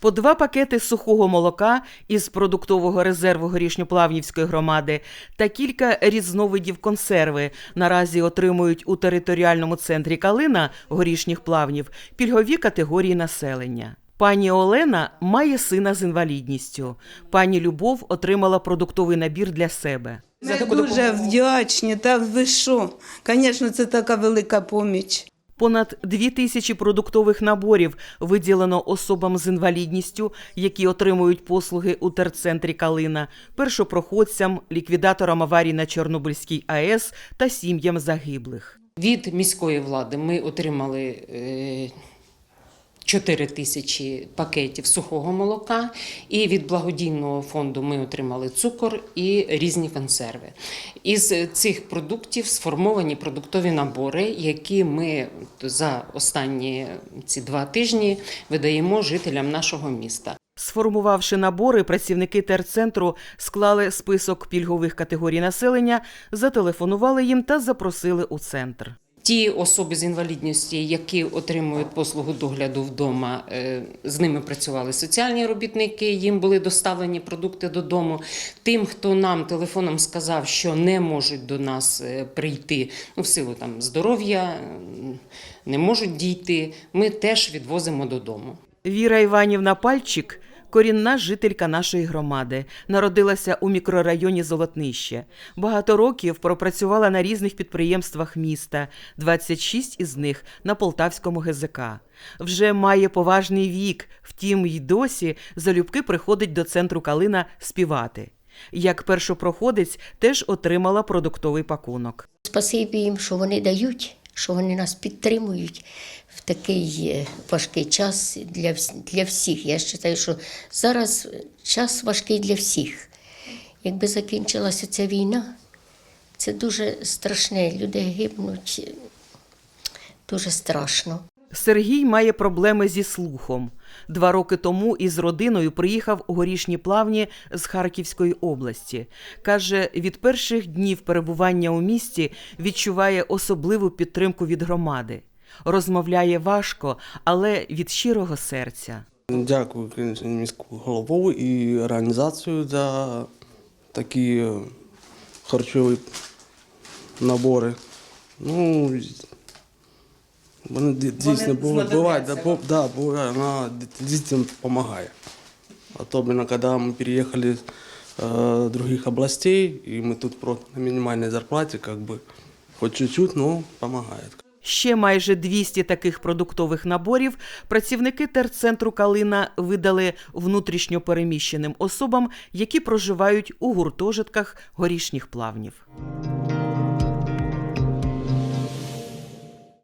По два пакети сухого молока із продуктового резерву горішньоплавнівської громади та кілька різновидів консерви наразі отримують у територіальному центрі Калина горішніх плавнів пільгові категорії населення. Пані Олена має сина з інвалідністю. Пані Любов отримала продуктовий набір для себе. Ми дуже вдячні, так ви що? Звісно, це така велика поміч. Понад дві тисячі продуктових наборів виділено особам з інвалідністю, які отримують послуги у терцентрі Калина, першопроходцям, ліквідаторам аварій на Чорнобильській АЕС та сім'ям загиблих. Від міської влади ми отримали е, 4 тисячі пакетів сухого молока, і від благодійного фонду ми отримали цукор і різні консерви. Із цих продуктів сформовані продуктові набори, які ми за останні ці два тижні видаємо жителям нашого міста. Сформувавши набори, працівники терцентру склали список пільгових категорій населення, зателефонували їм та запросили у центр. Ті особи з інвалідністю, які отримують послугу догляду вдома, е, з ними працювали соціальні робітники, їм були доставлені продукти додому. Тим, хто нам телефоном сказав, що не можуть до нас е, прийти, ну, в силу там здоров'я, не можуть дійти, ми теж відвозимо додому. Віра Іванівна Пальчик корінна жителька нашої громади, народилася у мікрорайоні Золотнище. Багато років пропрацювала на різних підприємствах міста, 26 із них на Полтавському ГЗК. Вже має поважний вік, втім й досі залюбки приходить до центру Калина співати. Як першопроходець теж отримала продуктовий пакунок. Спасибі їм, що вони дають, що вони нас підтримують в такий е, важкий час для, для всіх. Я вважаю, що зараз час важкий для всіх. Якби закінчилася ця війна, це дуже страшне. Люди гибнуть. Дуже страшно. Сергій має проблеми зі слухом. Два роки тому із родиною приїхав у горішні плавні з Харківської області. Каже, від перших днів перебування у місті відчуває особливу підтримку від громади. Розмовляє важко, але від щирого серця. Дякую, міську голову і організацію за такі е, харчові набори. Ну, вони ді- дійсно бу- бувають, да, бу- да, буває, вона ді- дійсно допомагає. Особенно, когда мы переехали с э, других областей, и мы тут просто на минимальной зарплате, как бы, хоть чуть-чуть, но помогает. Ще майже 200 таких продуктових наборів працівники терцентру Калина видали внутрішньо переміщеним особам, які проживають у гуртожитках горішніх плавнів.